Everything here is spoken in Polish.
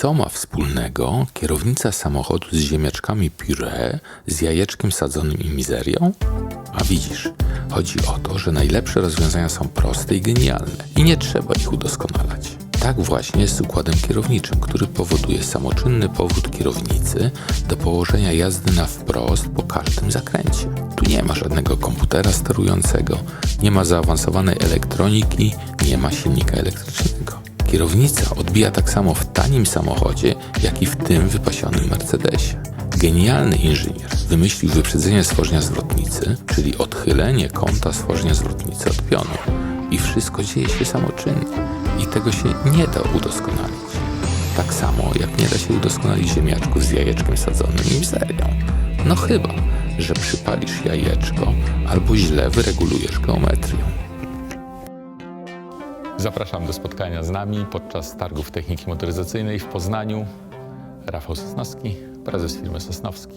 Co ma wspólnego kierownica samochodu z ziemniaczkami puree, z jajeczkiem sadzonym i mizerią? A widzisz, chodzi o to, że najlepsze rozwiązania są proste i genialne i nie trzeba ich udoskonalać. Tak właśnie jest z układem kierowniczym, który powoduje samoczynny powrót kierownicy do położenia jazdy na wprost po każdym zakręcie. Tu nie ma żadnego komputera sterującego, nie ma zaawansowanej elektroniki, nie ma silnika elektrycznego. Kierownica odbija tak samo w tanim samochodzie, jak i w tym wypasionym Mercedesie. Genialny inżynier wymyślił wyprzedzenie stworzenia zwrotnicy, czyli odchylenie kąta stworzenia zwrotnicy od pionu. I wszystko dzieje się samoczynnie. I tego się nie da udoskonalić. Tak samo jak nie da się udoskonalić ziemniaczków z jajeczkiem sadzonym i mizerią. No chyba, że przypalisz jajeczko albo źle wyregulujesz geometrię. Zapraszam do spotkania z nami podczas targów techniki motoryzacyjnej w Poznaniu. Rafał Sosnowski, prezes firmy Sosnowski.